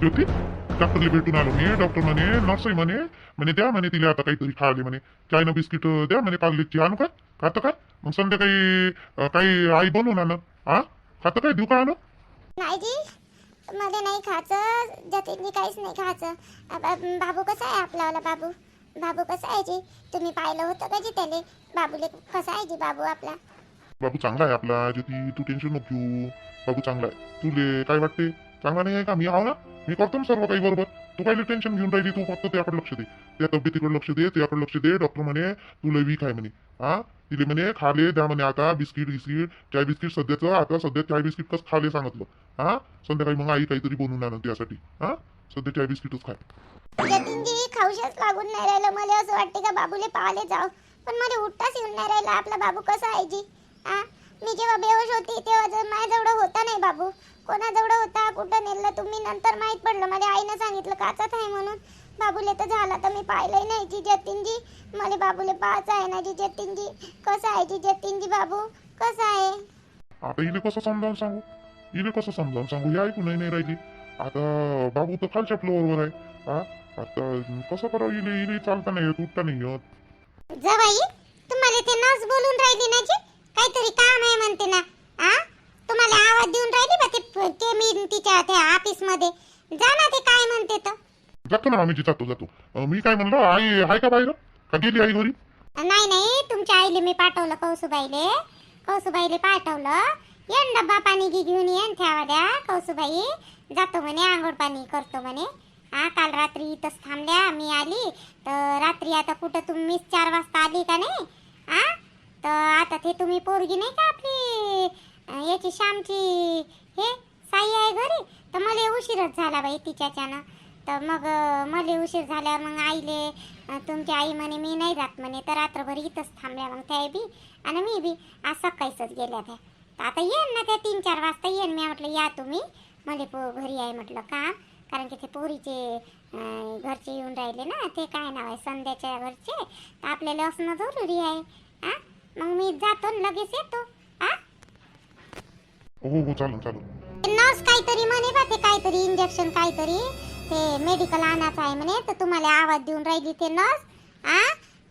ज्योती डॉक्टरला भेटून आलो मी डॉक्टर म्हणे नर्स आहे म्हणे म्हणे द्या म्हणे तिला आता काहीतरी खायला म्हणे. चायना बिस्किट द्या म्हणे पार्लेची आणू काय खातं काय मग संध्याकाळी काही आई बनवून आणं. हा खातं काय? देऊ का आणं? नाही जी मला नाही खायचं जतीनजी काहीच नाही खायचं. बाबू कसा आहे आपलावाला बाबू? बाबू कसा आहे जी? तुम्ही पाहिलं होतं का जी त्याले बाबूले कसा आहे जी बाबू आपला? बाबू चांगला आहे आपला ज्योती तू टेन्शन नको घेऊ. बाबू चांगला आहे. तुले काय वाटते? चांगला नाही आहे का? मी आहो ना. मी करतो ना सर्व काही बरोबर. तू काही टेन्शन घेऊन राहिली तू फक्त त्याकडे लक्ष दे. त्या तब्येतीकडे लक्ष दे त्याकडे लक्ष दे. डॉक्टर म्हणे तुला वीक आहे म्हणे. हा? तिले म्हणे खाले द्या म्हणे आता बिस्किट बिस्किट चाय बिस्किट सध्याचं आता सध्या चाय बिस्किट कस खाले सांगितलं. हा? संध्याकाळी मग आई काहीतरी बनवून आणून त्यासाठी. हा? सध्या चाय बिस्किटच खाय. जतीनजी खाऊशच लागून नाही राहिलं. मला असं वाटते का बाबूले पाहाले जाव. पण मला उठताच येऊन नाही राहिला. आपला बाबू कसा आहे जी? हा? मी जेव्हा बेहोश होती तेव्हा जर माझ्याजवळ होता नाही बाबू. कोणाजवळ होता कुठं नेलं तुम्ही नंतर माहीत पडलं. माझ्या आईनं सांगितलं काचाच आहे म्हणून. बाबूले तर झाला तर मी पाहिलंय नाही जी जतीनजी. मला बाबूले पाहायचं आहे ना जी जतीनजी. कसं आहे जी जतीनजी बाबू? कसा आहे? आता इले कसं समजावून सांगू? इले कसं समजावून सांगू? हे ऐकून नाही राहिली. आता बाबू तर खालच्या फ्लोअरवर आहे. हा? आता कसं करावं इले इले चालता नाही येत उठता नाही येत. जवाई तुम्हाला ते नर्स बोलून राहिली ना जी? काहीतरी काम आहे म्हणते ना. आ? तुम्हाला आवाज देऊन राहिली बा ते ते मी तिच्या त्या ऑफिसमध्ये. जा ना ते काय म्हणते तर जातो ना मामीची जातो जातो. अं, मी काय म्हणलं आई आहे का बाहेर? का गेली आई घरी? नाही नाही तुमच्या आईले मी पाठवलं कौसुबाईले. कौसुबाईले पाठवलं. येण डब्बा पाणी घे घेऊन येन ठेवा द्या कौसुबाई. जातो म्हणे आंघोळ पाणी करतो म्हणे. हा काल रात्री इथंच थांबल्या मी आली. तर रात्री आता कुठं तुम्ही चार वाजता आली का नाही? हा तर आता ते तुम्ही पोरगी नाही का आपली? अं, याची श्यामची हे साई आहे घरी? तर मला उशीरच झाला बाई तिच्याच्यानं. तर मग अं, मला उशीर झाल्यावर मग आईले अं, तुमची आई म्हणे मी नाही जात म्हणे तर रात्रभर इथंच थांबल्या मग त्या बी आणि मी बी. आज सकाळीच गेल्या त्या. तर आता येईन ना त्या तीन चार वाजता येईन. मी म्हटलं या तुम्ही. मला पो घरी आहे म्हटलं काम कारण की ते पोरीचे अं, घरचे येऊन राहिले ना ते काय नाव आहे संध्याच्या घरचे. तर आपल्याला असणं जरुरी आहे. हां मग मी जातो लगेच येतो हा हो हो चालेल चालेल. नर्स काहीतरी म्हणे बा ते काहीतरी इंजेक्शन काहीतरी ते मेडिकल आणायचं आहे म्हणे तर तुम्हाला आवाज देऊन राहिली ते नर्स आ?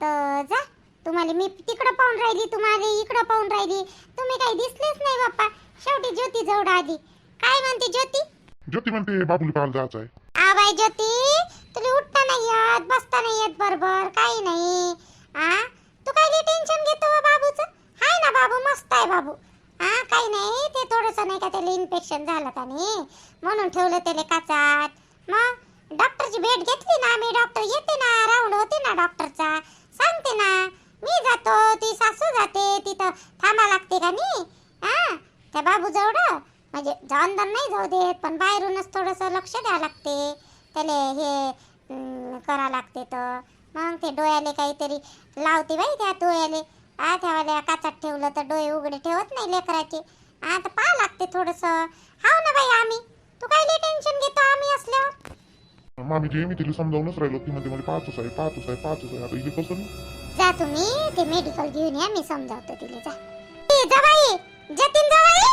तर जा तुम्हाला मी तिकडं पाहून राहिली तुम्हाला इकडं पाहून राहिली. तुम्ही काही दिसलेच नाही बाप्पा. शेवटी ज्योती जवळ आली. काय म्हणते ज्योती? ज्योती म्हणते बाबूला पाहायला जायचं आहे. आवाय ज्योती तुला उठता नाही येत बसता नाही येत बरोबर काही नाही. आ? तू काय टेन्शन घेतो बाबूच बाबूचं. हाय ना बाबू मस्त आहे बाबू. हा काही नाही ते थोडंसं नाही का त्याला इन्फेक्शन झालं का नाही म्हणून ठेवलं त्याला काचात. मग डॉक्टरची भेट घेतली ना मी डॉक्टर येते ना राऊंड होते ना डॉक्टरचा सांगते ना मी जातो ती सासू जाते तिथं थांबा लागते का नाही? हा त्या बाबू जवळ म्हणजे अंदर नाही जाऊ देत पण बाहेरूनच थोडंसं लक्ष द्यावं लागते. त्याला हे करा लागते तर. मग ते डोळ्याले काहीतरी लावते बाई त्या डोळ्याले. आ ठेवायला काचात ठेवलं तर डोळे उघडे ठेवत नाही लेकराचे. आ तर पाहा लागते थोडंसं. हाव ना बाई आम्ही. तू काय टेन्शन घेतो आम्ही असल्यावर? मामी जे मी तिला समजावूनच राहिलो ती म्हणते मला पाहतच आहे पाहतच आहे पाहतच आहे. आता इले कसं? जा तुम्ही ते मेडिकल घेऊन या मी समजावतो तिला. जा. ए, जवाई जतीन जवाई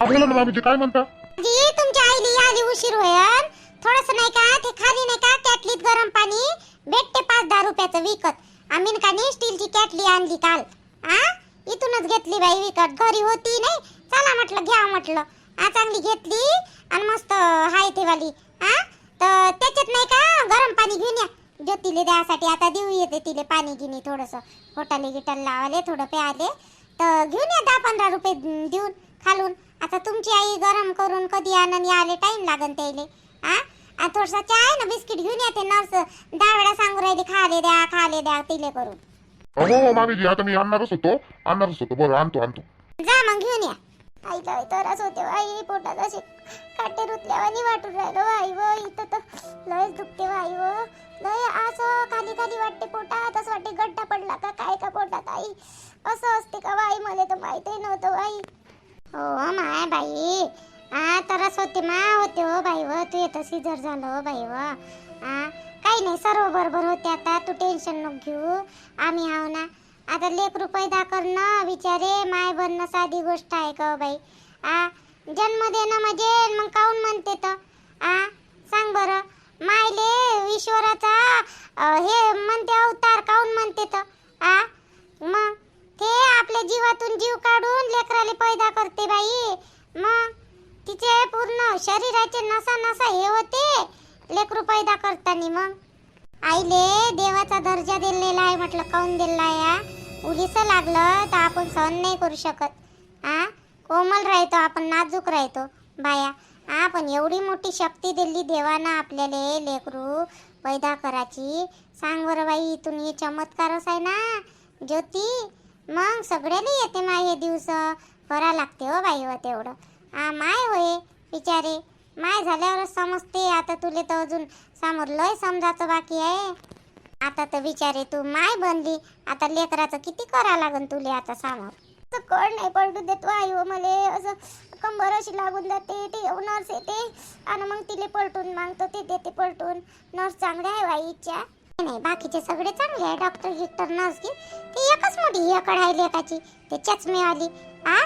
हा, बोला ना मामीजी काय म्हणता? जी तुमच्या आईली आली उशीर होईल थोडस नाही का ते खाली नाही का कॅटलीत गरम पाणी भेटते पाच दहा रुपयाचं विकत. आम्ही का नाही स्टीलची कॅटली आणली काल. आ? इथूनच घेतली बाई विकत. घरी होती नाही. चला म्हटलं घ्या म्हटलं. आ चांगली घेतली आणि मस्त हाय ते वाली. आ? तर त्याच्यात नाही का गरम पाणी घेऊन या. ज्योतीले द्यासाठी आता देऊ येते तिले पाणी गिनी थोडस. होटाले गिटल लावाले थोडं प्याले. तर घेऊन या दहा पंधरा रुपये देऊन खालून. आता तुमची आई गरम करून कधी आणून आले टाइम लागन त्याले. आ? थोडसा चहा ना बिस्किट घेऊन या ते नर्स. दहा वेळा सांगू राहिली खाले द्या खाले द्या तिले करून. हो हो मामीजी आता मी आणणारच होतो. आणणारच होतो. बरं आणतो आणतो. जा मग घेऊन या. आई काय त्रास होते आई. पोटात असे काटे रुतल्यावानी वाटून राहिलो आई व इथं तर लयच दुखते आई व. लय असं खाली खाली वाटते पोटात. असं वाटते गड्डा पडला का काय का पोटात आई? असं असते का बाई? मला तर माहितही नव्हतं बाई. हो माय बाई. हा तरच होते मा होते हो बाई व तू येतं सिजर झालं हो बाई व. हा काही नाही सर्व बरोबर होते आता तू टेन्शन नको घेऊ. आम्ही आहो ना. आता लेकरू पैदा करणं विचारे माय बनणं साधी गोष्ट आहे का हो बाई? आ जन्म देणं म्हणजे मग काऊन म्हणते तर आ सांग बरं. मायले ईश्वराचा हे म्हणते अवतार काऊन म्हणते तर आ मग? ते आपल्या जीवातून जीव काढून लेकराले पैदा करते बाई. मग? तिचे पूर्ण शरीराचे नसा नसा हे होते. लेकरू पैदा करताना मग. आईले देवाचा दर्जा दिलेला आहे म्हटलं काऊन दिलेला आहे हा? उलीस लागलं तर आपण सहन नाही करू शकत. आ कोमल राहतो आपण नाजूक राहतो. बाया हा पण एवढी मोठी शक्ती दिली देवानं आपल्याला लेकरू पैदा करायची. सांग बरं बाई इथून हे चमत्कारच आहे ना? ज्योती मग सगळ्याला येते मा हे दिवस. करा लागते हो बाई हो तेवढं. हा माय होय बिचारे. माय झाल्यावरच समजते आता तुले तर अजून समोर लय समजायचं बाकी आहे. आता तर बिचारे तू माय बनली. आता लेकराचं किती करा लागन तुले आता समोर? असं कळ नाही पडू देतो आई हो मले. असं कंबर अशी लागून जाते ते नर्स येते. आणि मग तिले पलटून मागतो ते देते पलटून. नर्स चांगले आहे वाईच्या नाही बाकीचे सगळे चांगले आहे. डॉक्टर गिक्टर नर्स गी ती एकच मोठी एकड आहे लेकाची. ते मिळाली आ?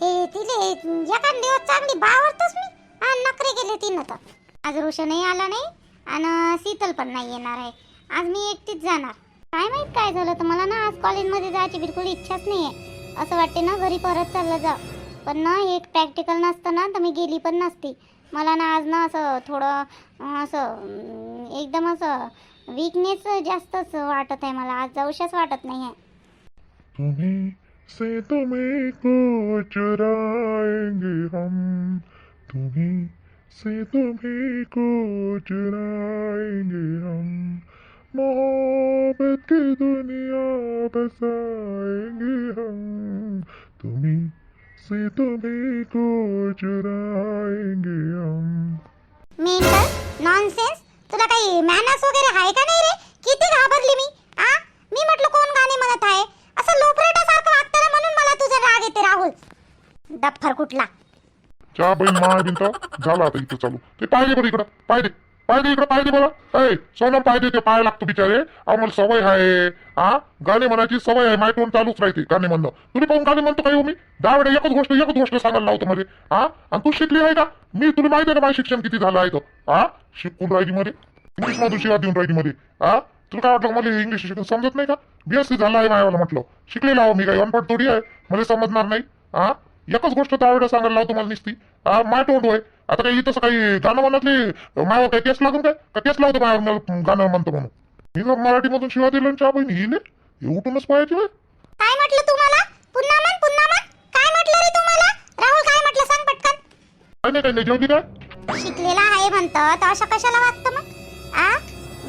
ते तिले एखाद दिवस चांगली बावरतोच मी. हा नखरे गेले तिनं तर. आज रोशनही आला नाही आणि शीतल पण नाही येणार आहे. आज मी एकटीच जाणार. काय माहीत काय झालं तर मला ना आज कॉलेजमध्ये जायची बिलकुल इच्छाच नाही आहे असं वाटते ना घरी परत चाललं जा पण ना एक प्रॅक्टिकल नसतं ना तर मी गेली पण नसती. मला ना आज ना असं थोडं असं एकदम असं वीकनेस जास्तच वाटत आहे मला. आज जाऊशाच वाटत नाही आहे से तुम्हें को चुराएंगे हम। तुम्हें से तुम्हें को चुराएंगे हम। मोहब्बत की दुनिया बसाएंगे हम। तुम्हें से तुम्हें को चुराएंगे हम। मेंटल नॉनसेन्स तुला काही मॅनर्स वगैरे आहे का नाही रे? किती घाबरली मी म्हटलं कोण गाणे म्हणत आहे असं लोपरेटासारखं वागतं ना म्हणून मला तुझा राग येते राहुल डफ्फर कुठला? चा बाई माय बिंत झाला आता इथं चालू. ते पाहिजे बरं इकडं पाहिजे पाहिजे इकडं पाहिजे बरं. ऐ सोनम पाहिजे ते पाय लागतो बिचारे. आम्हाला सवय आहे हा गाणे म्हणायची सवय आहे माय टोन चालूच राहते गाणे म्हणणं. तुम्ही पाहून गाणे म्हणतो काय हो मी? दहा वेळा एकच गोष्ट एकच गोष्ट सांगायला लावतो मध्ये. हा आणि तू शिकली आहे का? मी तुला माहिती आहे ना माझं शिक्षण किती झालं आहे तर हा शिकून राहिली मध्ये. इंग्लिश मधून शिवा देऊन राहिली मध्ये. हा तुला काय वाटलं मला इंग्लिश शिकून समजत नाही का? बीएससी झालं आहे मायावाला म्हटलं. शिकलेला आहो मी काही अनपट थोडी आहे. मला समजणार नाही. हा एकच गोष्ट वेळा सांगायला लावतो मला निसती. हा माय तोंड होय. आता काही तसं काही गाणं म्हणतली मायावर काही केस लागून काय? का केस लावतो मायावर मला गाणं म्हणतो म्हणून? मी जर मराठीमधून शिवा दिलं चहा बहिणी हिले हे उठूनच पाहायचे होय. काय म्हटलं तुम्हाला? पुन्हा म्हण पुन्हा म्हण. काय म्हटलं रे तुम्हाला? राहुल काय म्हटलं सांग पटकन. काय नाही काय नाही. जेवली काय? शिकलेला आहे म्हणतं तर असं कशाला वागतं मग? आ?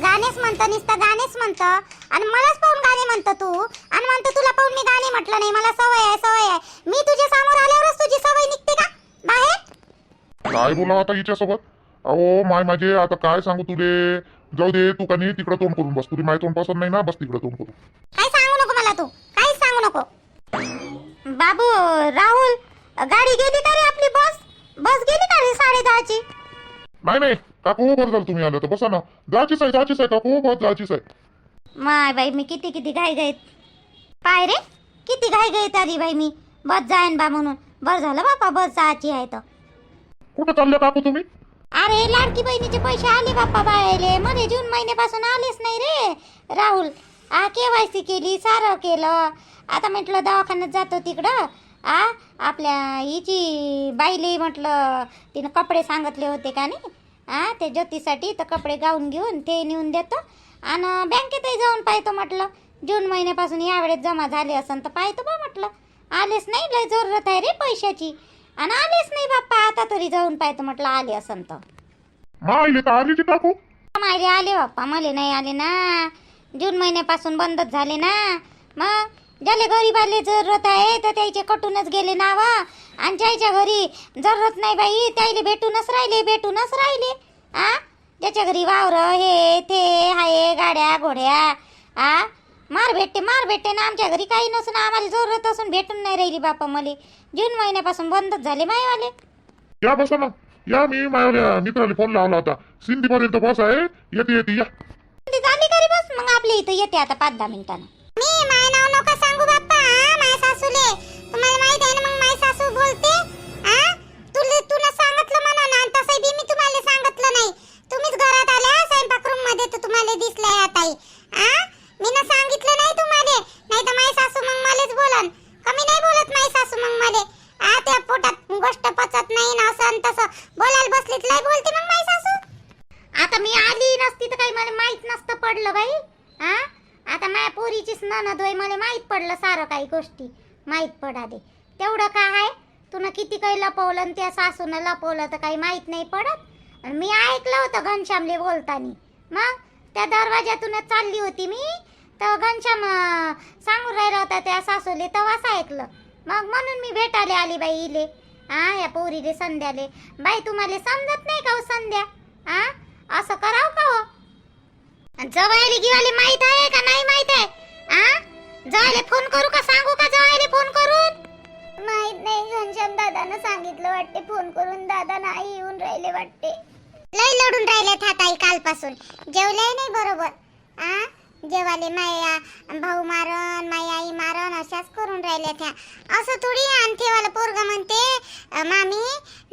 गाणेच म्हणतं नुसतं गाणेच म्हणतं. आणि मलाच पाहून गाणे म्हणतं तू. आणि म्हणतं तुला पाहून मी गाणे म्हटलं नाही. मला सवय आहे सवय आहे. मी तुझ्या समोर आल्यावरच तुझी सवय निघते का? बाहेर? काय बोला आता हिच्यासोबत? अहो माय माझे आता काय सांगू तुले? जाऊ दे तू का नाही तिकडं तोंड करून बस. तुला माय तोंड पसंत नाही ना? बस तिकडं तोंड करू काय सांगू नको मला तू. काहीच सांगू नको. बाबू राहुल गाडी गेली का रे आपली? बस? बस गेली का रे साडे दहाची नाही नाही. काकू बरं झालं तुम्ही आलं तर? बसा ना. जायचीच आहे जायचीच आहे काकू बस जायचीच आहे. माय बाई मी किती किती घाई गाईत पाय रे किती घाई गाईत आली बाई मी. बस जाईन बा म्हणून. बरं झालं बापा बस जायची आहे तर. कुठं चालले काकू तुम्ही? अरे लाडकी बहिणीचे पैसे आले बाप्पा बायले मध्ये जून महिन्यापासून आलेच नाही रे. राहुल आ केवायसी केली सारं केलं. आता म्हटलं दवाखान्यात जातो तिकडं. आ आपल्या हिची बाईले म्हटलं तिनं कपडे सांगितले होते का नाही? आ ते ज्योतीसाठी तर कपडे गाऊन घेऊन ते नेऊन देतो. आणि बँकेतही जाऊन पाहतो म्हटलं. जून महिन्यापासून यावेळेस जमा झाले असन तर पाहतो बा म्हटलं. आलेच नाही लय जरूरत आहे रे पैशाची. आणि आलेच नाही बाप्पा आता तरी जाऊन पाहतो म्हटलं आले असन तर. मायले तर आलीची काकू माहिले आले बाप्पा मला नाही आले ना. जून महिन्यापासून बंदच झाले ना. मग ज्याले गरीबाले जरूरत आहे तर त्याचे कटूनच गेले ना वा आणि ज्याच्या घरी जरूरत नाही बाई त्याले भेटूनच राहिले भेटूनच राहिले. आ? ज्याच्या घरी वावर हे ते हाये गाड्या घोड्या. आ? मार भेटते मार भेटते ना आमच्या घरी काही नसून आम्हाला जरूरत असून भेटून नाही राहिली बापा मले. जून महिन्यापासून बंदच झाले मायवाले. या बसा ना. या मी माझ्या मित्राला फोन लावला होता. सिंधीपर्यंत बस आहे येते येते या. झाली का रे बस. मग आपल्या इथं येते आता पाच दहा मिनिटानं. मी माय नाव नका सांगू बाप्पा माय सासूले. तुम्हाला माहीत आहे ना मग माय सासू बोलते? आ तुला तुला सांगितलं म्हणा ना तसं बी मी तुम्हाला सांगितलं नाही. तुम्हीच घरात आल्या स्वयंपाक रूम तर तुम्हाला दिसलंय आता आ मी सांगितलं नाही तुम्हाला. नाही तर माय सासू मग मलाच बोलन. कमी नाही बोलत माय सासू मग मला. त्या पोटात गोष्ट पचत नाही ना असं तसं. बोलायला बसलीत लय बोलते मग माय सासू. आता मी आली नसती तर काही मला माहीत नसतं पडलं बाई. आ आता माया पोरीचीच ननद होय मला माहीत पडलं सारं काही गोष्टी. माहीत पडा दे. तेवढं काय आहे तुनं किती काही लपवलं आणि त्या सासूनं लपवलं तर काही माहीत नाही पडत. आणि मी ऐकलं होतं घनश्यामले बोलतानी. मग त्या दरवाज्यातूनच चालली होती मी. तर घनश्याम सांगून राहिला होता त्या सासूले तेव्हाच ऐकलं. मग म्हणून मी भेटायला आली बाई इले. हा या पोरीले संध्याले. बाई तुम्हाला समजत नाही का हो संध्या? हा असं कराव का हो? जवायला गिवाले माहीत आहे का नाही माहीत आहे? आ? जवायला फोन करू का सांगू का जवायला फोन करून? माहीत नाही घनश्याम दादानं सांगितलं वाटते फोन करून. दादा नाही येऊन राहिले वाटते. लय लढून राहिले थाताई कालपासून. जेवले नाही बरोबर. आ? जेवाले माया भाऊ मारण माई आई मारण अशाच करून राहिल्या त्या. असं थोडी आणतेवाला पोरगा म्हणते मामी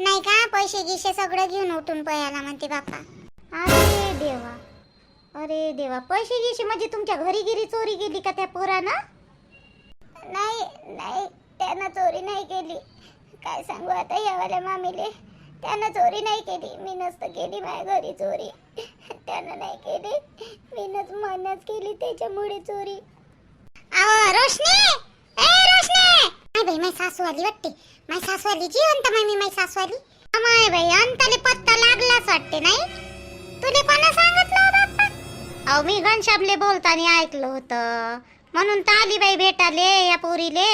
नाही का पैसे गिसे सगळं घेऊन उठून पयाला म्हणते बापा अरे देवा. अरे देवा पैसे गिसे म्हणजे तुमच्या घरी गिरी चोरी गेली का त्या पोरानं? नाही नाही त्यानं चोरी नाही केली. काय सांगू आता यावाल्या मामीले? त्यानं चोरी नाही केली. मी नसतं केली माझ्या घरी चोरी. त्यानं नाही केली. मीनच मनच केली त्याच्यामुळे चोरी. रोशनी! ए रोशनी! नाही बाई माझी सासू आली वाटते. माझी सासू आली जिवंत मामी माझी सासू आली अमाय बाई अंताले पत्ता लागलाच वाटते नाही? तुले कोणा बाप्पा अहो मी घनश्यामले बोलताना ऐकलं होतं. म्हणून तर आली बाई भेटाले या पोरीले.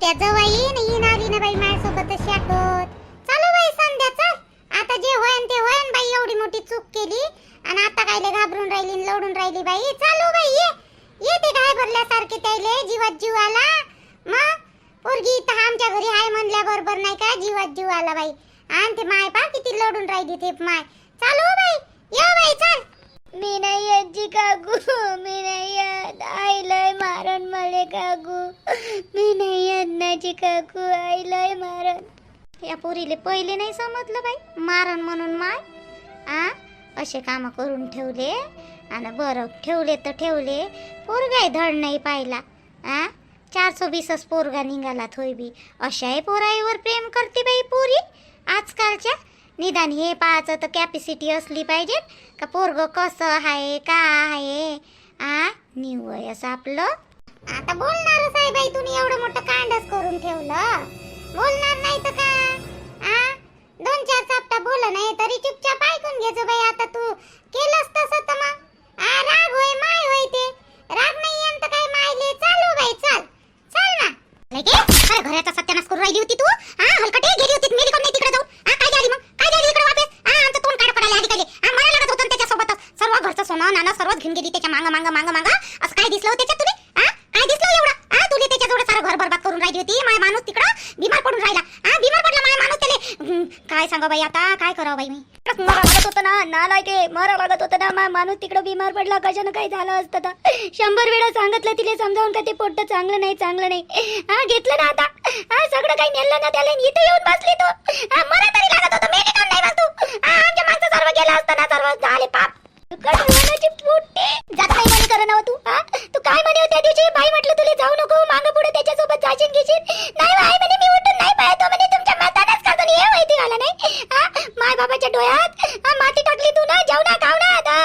त्या जवाई येईन आली ना बाई माझ्यासोबतच शाटोत चालू बाई संध्या चल. आता जे होईन ते होईन बाई एवढी मोठी चूक केली. आणि आता कायले घाबरून राहिली लढून राहिली बाई. चालू बाई ये. ये ते घाबरल्यासारखे त्याले जीवात जीव आला मग पोरगी इथं आमच्या घरी आहे म्हणल्या बरोबर नाही का जीवात जीव आला बाई. आणि ते माय पा किती लढून राहिली ते माय. चालू हो बाई. ये बाई चल. मी नाही आजी काकू मी नाही येत आईलाय मारण मले काकू मी नाही अन्नाची काकू आईलाय मारण या पोरीले पहिले नाही समजलं बाई. मारण म्हणून माय आ? असे काम करून ठेवले आणि बरं ठेवले तर ठेवले. पोरगाय धड नाही पाहिला आ? चारशे वीसच पोरगा निघाला थोय बी. अशाही पोराईवर प्रेम करते बाई पोरी आजकालच्या. निदान हे पाहायचं तर कॅपॅसिटी असली पाहिजे. का पोरग कसं आहे का आहे आ? निवय असं आपलं. आता बोलणारच आहे तुम्ही एवढं मोठं कांडच करून ठेवलं. बोलणार नाही तर का? आ? दोन चार चापटा बोल नाही तरी चुपचाप ऐकून घ्यायचं बाई आता तू केलंस तसं तर मग. आ राग होय माय होय ते. राग नाही येईन काय मायले चालू बाई चल. चल ना. लगे अरे घराचा सत्यानाश करून राहिली होती तू? हा हलकटे गेली होती मेली कोण नाही तिकडे जाऊ हा काय झाली मग काय झाली इकडे वापस हा आमचं तोंड काढ पडायला आधी पहिले हा मला लागत होतं ना त्याच्यासोबतच सर्व घरचं सोनं नाना सर्वच घेऊन गेली त्याच्या मांग मांग मांग मांग. असं काय दिसलं हो त्याच्यात तुले? हा काय दिसलं हो एवढं? हा तुले त्याच्याजवळ सारं घर बरबाद करून राहिली होती माय माणूस तिकडं बिमार पडून राहिला. हा बिमार पडला माय माणूस त्याले. काय सांगा बाई आता? काय करावं बाई मी? मरा लागत होतं ना ना नालायके मरा लागत होतं ना माय माणूस तिकडं बिमार पडला. कशानं काय झालं असतं तर? शंभर वेळा सांगितलं तिला समजावून का ते पोट्ट चांगलं नाही चांगलं नाही? हा घेतलं ना आता? हा सगळं काही नेलं ना त्याला इथे येऊन बसली तो. हा मला तरी लागत होतं मेडिकल नाही बस तू हा आमच्या माणसं सर्व गेलं असतं ना सर्व झाले पाप. जात नाही म्हणे ना हो तू हा? तू काय म्हणे हो दिवशी? बाई म्हटलं तुला जाऊ नको पुढे त्याच्यासोबत जाशील घेशील नाही बाई म्हणे मी उठून नाही पाहतो म्हणे तुमच्या मातानाच का हे माहिती आला नाही? हा? माय बाबाच्या डोळ्यात माती टाकली तू ना जाऊ ना खाऊ ना आता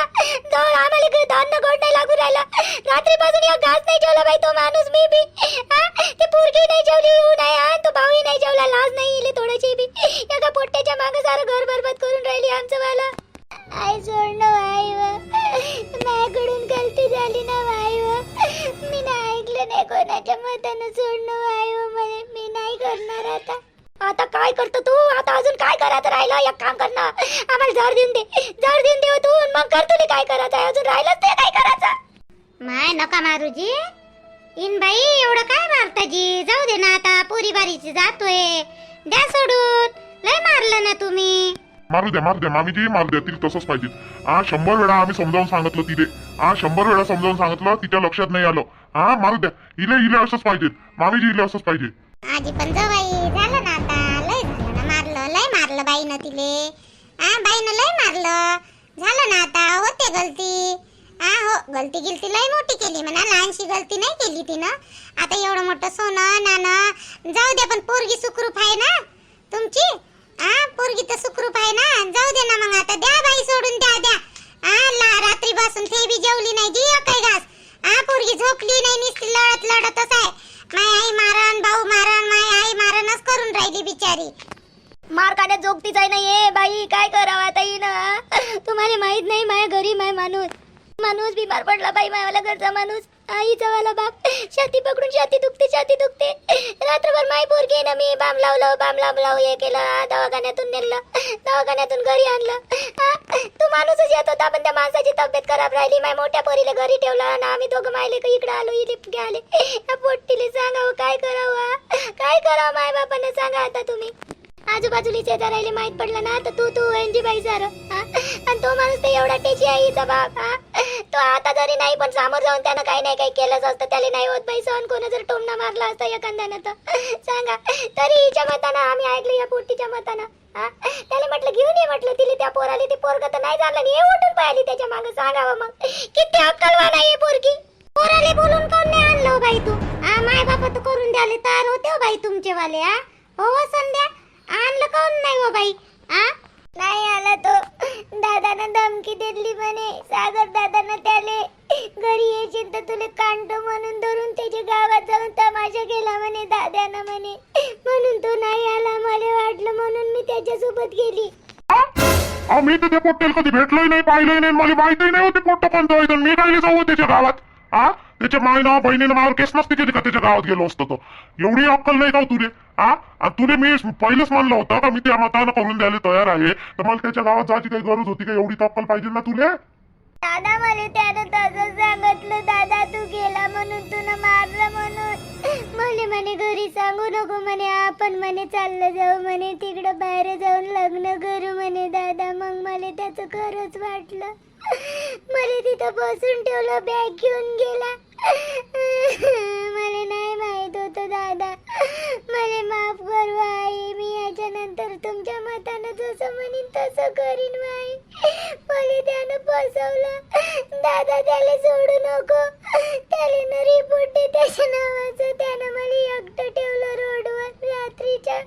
आम्हाला धान्य गोड नाही लागू राहिला. रात्रीपासून एक घास नाही जेवला बाई तो माणूस मी बी. हा? ती पोरगी नाही जेवली येऊ नाही हा? तो भाऊही नाही जेवला लाज नाही इले थोडीशी बी. एका पोट्ट्याच्या मागं सारं घर बरबाद करून राहिली आमचं वाला. आई ना आई माझ्याकडून गलती झाली ना आई मी नाही ऐकलं नाही कोणाच्या मतानं सोडणं आई म्हणे. मी नाही करणार आता. आता काय करतो तू? आता अजून काय करायचं राहिलं? एक काम कर ना. आम्हाला जर देऊन दे. जर देऊन दे तू मग कर तुला काय करायचं? अजून राहिलंच ते काय करायचं? माय नका मारूजी. इन बाई एवढं काय मारताजी? जाऊ दे ना आता. पुरी बारीची जातोय. द्या सोडून. लय मारलं मारू द्या मारू द्या मामीजी मारू द्या तिला तसंच पाहिजे हा शंभर वेळा आम्ही समजावून सांगितलं तिले हा शंभर वेळा समजावून सांगितलं तिच्या लक्षात नाही आलं. हा मारू द्या इले इले असंच पाहिजे मामीजी इले असंच पाहिजे. आजी पण झालं ना आता. लय झालं ना मारलं लय मारलं बाईनं तिले. हा बाईनं लय मारलं. झालं ना आता होते गलती. हा हो गलती गिलती लय मोठी केली म्हणा लहानशी गलती नाही केली तिनं. आता एवढं मोठं सोनं नाणं. जाऊ दे पण पोरगी सुखरूप आहे ना तुमची? आ पोरगी तर सुखरूप आहे ना. जाऊ दे ना मग आता. द्या बाई सोडून द्या द्या. आ ला रात्रीपासून बसून ते बी जेवली नाही. जी काय घास. आ पोरगी झोपली नाही निस्ती लढत लढतच आहे. माय आई मारण भाऊ मारण माय आई मारणच करून राहिली बिचारी. मार काढ्यात जोगतीच आहे नाही बाई. काय करावं आता ही ना तुम्हाला माहीत नाही माझ्या घरी माय माणूस. माणूस बिमार पडला बाई. मायावाला घरचा माणूस. आई जवाला बाप. छाती पकडून छाती दुखते छाती दुखते. रात्रभर माय पोरगी ना मी बाम लावलं बाम लावलं हे केलं दवाखान्यातून नेलं दवाखान्यातून घरी आणलं. तू माणूसच येत होता पण त्या माणसाची तब्येत खराब राहिली माय मोठ्या पोरीला घरी ठेवलं ना आम्ही दोघं मायले का इकडे आलो इलिप घ्याले पोट्टीले सांगावं काय करावं काय करावं माय बापांना सांगा आता तुम्ही. आजूबाजूला राहिली माहीत पडलं ना तर तू तू एनजी बाई सारं. आणि तो माणूस तर एवढा टेची आईचा बाप हा? तो आता जरी नाही पण समोर जाऊन त्यानं काही नाही काही केलंच असतं. त्याला नाही होत बाई सहन कोणी जर टोमना मारला असता एखाद्यानं तर. सांगा तरी हिच्या मतानं आम्ही ऐकलं या पोटीच्या मतानं हा? त्याला म्हटलं घेऊन ये म्हटलं तिला त्या पोराली ते पोरग तर नाही झालं. आणि हे उठून पाहिली त्याच्यामागे सांगावं मग किती अक्कलवान आहे हे पोरगी. पोराले बोलून काऊन नाही आणलं हो बाई तू? आ माय बापा तर करून द्याले तयार होते हो बाई तुमचे वाले हा. हो हो, संध्या आणलं काऊन नाही हो बाई आ नाही आला तो. दादानं धमकी दिली म्हणे. सागर दादानं त्याले घरी येशील तर तुला कांड म्हणून धरून त्याच्या गावात जाऊन तमाशा केला म्हणे दादानं म्हणे. म्हणून तो नाही आला. मला वाटलं म्हणून मी त्याच्यासोबत गेली. अहो मी तर त्या पोट्टेल कधी भेटलोय नाही पाहिलंय नाही मला माहितही नाही होते पोट्ट कोणतं मी काय जाऊ त्याच्या गावात. हा? त्याच्या मायनं बहिणीनं मावर केस नसते केली का? त्याच्या गावात गेलो असतो तो. एवढी अक्कल नाही का हो तुले हा आणि तुले मी पहिलेच म्हणलं होतं का? मी त्या मतानं करून द्यायला तयार आहे. तर मला त्याच्या गावात जायची काही गरज होती का? एवढी तर अक्कल पाहिजे ना तुले? दादा मला त्यानं तसं सांगितलं दादा तू गेला म्हणून तुला मारलं म्हणून. म्हणे म्हणे घरी सांगू नको म्हणे आपण म्हणे चाललं जाऊ म्हणे तिकडं बाहेर जाऊन लग्न करू म्हणे दादा मग मला त्याचं खरंच वाटलं. मला तिथं बसून ठेवलं बॅग घेऊन गेला. होतो दादा मला माफ करू आई मी याच्यानंतर तुमच्या मतानं जसं म्हणीन तसं करीन माई मला त्यानं फसवलं. दादा त्याला सोडू नको. त्याला न रिपोर्ट दे त्याच्या नावाचं. त्यानं मला एकटं ठेवलं रोडवर रात्रीच्या.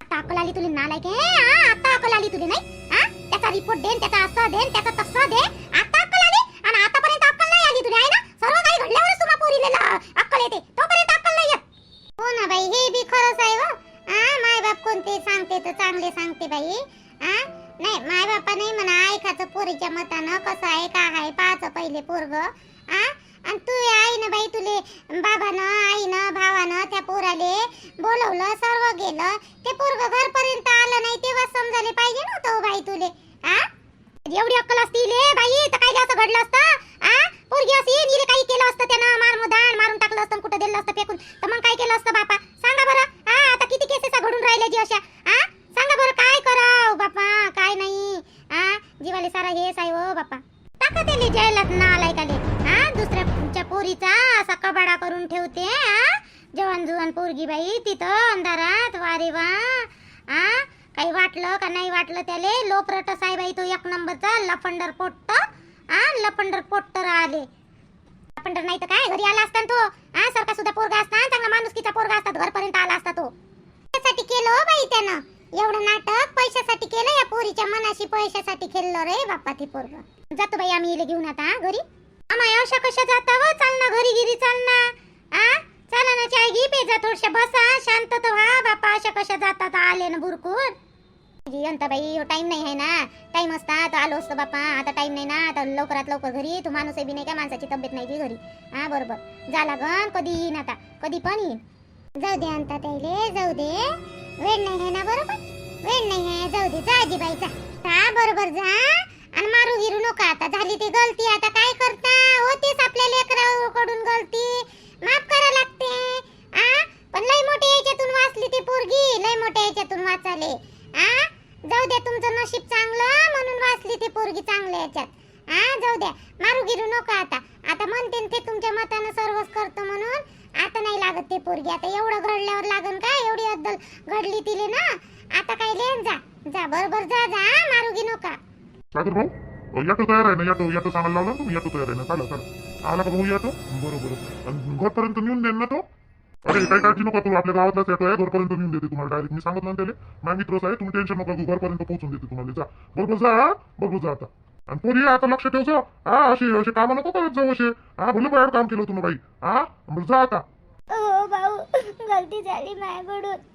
आता अक्कल आली तुला नालायक आहे आ, आता अक्कल आली तुला नाही? हा त्याचा रिपोर्ट देन त्याचा असं देन त्याचा तसं दे. आता अक्कल आली? आणि आतापर्यंत अक्कल नाही आली तुला आहे ना? सर्व काही घडल्यावरच तुम्हा पोरीला ला- अक्कल येते. तोपर्यंत अक्कल नाही येत हो ना बाई हे बी खरंच आहे हो. माय बाप कोणते सांगते तर चांगले सांगते बाई. आ नाही माय बापा नाही म्हणा ऐकाचं पोरीच्या मतानं कसं आहे का आहे पाहायचं पहिले पोरग. आ आणि तू आई ना बाई तुले बाबानं आईनं भावानं त्या पोराले बोलवलं सर्व गेलं. ते पोरग घरपर्यंत आलं नाही तेव्हा समजायला पाहिजे नव्हतं हो बाई तुले. आ? एवढी अक्कल असती बाई तर काय असं घडलं असतं? पोरगी अशी निले काही केलं असतं त्यानं मार मुदान मारून टाकलं असतं कुठं दिलं असतं फेकून. तर मग काय केलं असतं बापा? सांगा बरं. हा आता किती केसेस घडून राहिले जी अशा? हा सांगा बरं काय कराव बापा? काय नाही. आ जीवाले सारा हेच आहे हो बापा. टाका त्याले जेलात नालायकाले. हा दुसऱ्याच्या पोरीचा असा कबाडा करून ठेवते आ. जवान जुवान पोरगी बाई तिथं अंधारात वारे वा. आ काही वाटलं का नाही वाटलं त्याले? लोपरट साहेब तो एक नंबरचा लफंडर पोट्ट. आ लफंडर आले. राहिले लफंडर नाही तर काय घरी आला असता तो. आ सारखा सुद्धा पोरगा असता चांगला माणुसकीचा पोरगा असता घरपर्यंत आला असता तो. त्यासाठी केलं हो बाई त्यानं. एवढं नाटक पैशासाठी केलं या पोरीच्या मनाशी पैशासाठी खेळलं रे बाप्पा ते पोरग. जातो बाई आम्ही इले घेऊन आता घरी. आम्हा अशा कशा जाता व चाल ना घरी गिरी चाल ना. आ? चला ना चाय घे पेजा थोडशा बसा शांत तर व्हा बाप्पा अशा कशा जातात आले ना बुरकून अंत बाई हो टाइम नाही आहे ना? टाइम असता तर आलो असतो बापा आता टाइम नाही ना आता लवकरात लवकर घरी. तू माणूस बी नाही का? माणसाची तब्येत नाही ती घरी. हा बरोबर. जा लागन कधी येईन आता? कधी पण येईन. जाऊ दे अंता ताईले जाऊ दे. वेळ नाही आहे ना बरोबर? वेळ नाही आहे. जाऊ दे जा आजीबाई जा. हा बरोबर जा. आणि मारू गिरू नका आता. झाली ती गलती. आता काय करता? होतीच आपल्या लेकराकडून गलती. माफ करा लागते. आ? पण लय मोठे याच्यातून वाचली ती पोरगी. लय मोठ्या याच्यातून वाचाले. आ? जाऊ द्या तुमचं नशीब चांगलं म्हणून वाचली ती पोरगी चांगल्या याच्यात. हा जाऊ द्या. मारू गिरू नका आता. आता म्हणते ते तुमच्या मतानं सर्वच करतो म्हणून. आता नाही लागत ते पोरगी. आता एवढं घडल्यावर लागन का? एवढी अद्दल घडली तिले ना? आता काय लेन जा. जा बरोबर जा जा मारू गी नका. सागर भाऊ अ, याटो तयार आहे ना? याटो याटो सांगायला लावला तुम्ही याटो तयार आहे ना? चला चला. आला का भाऊ याटो? बरोबर. घरपर्यंत नेऊन देईन ना तो? अरे काही काळजी नका तू आपल्या गावातलाच याटो आहे घरपर्यंत नेऊन देते तुम्हाला. डायरेक्ट मी सांगत ना त्याला. माझ्या मित्रच आहे तुम्ही टेन्शन नका घेऊ. घरपर्यंत पोहोचून देते तुम्हाला. जा. बरोबर जा हा? बरोबर जा आता. आणि पोरी आता लक्ष ठेवच हा असे असे कामं नको करत जाऊ असे. हा भले बाहेर काम केलं तुम्ही बाई. हा? बरं जा आता. हो भाऊ गलती झाली माझ्याकडून.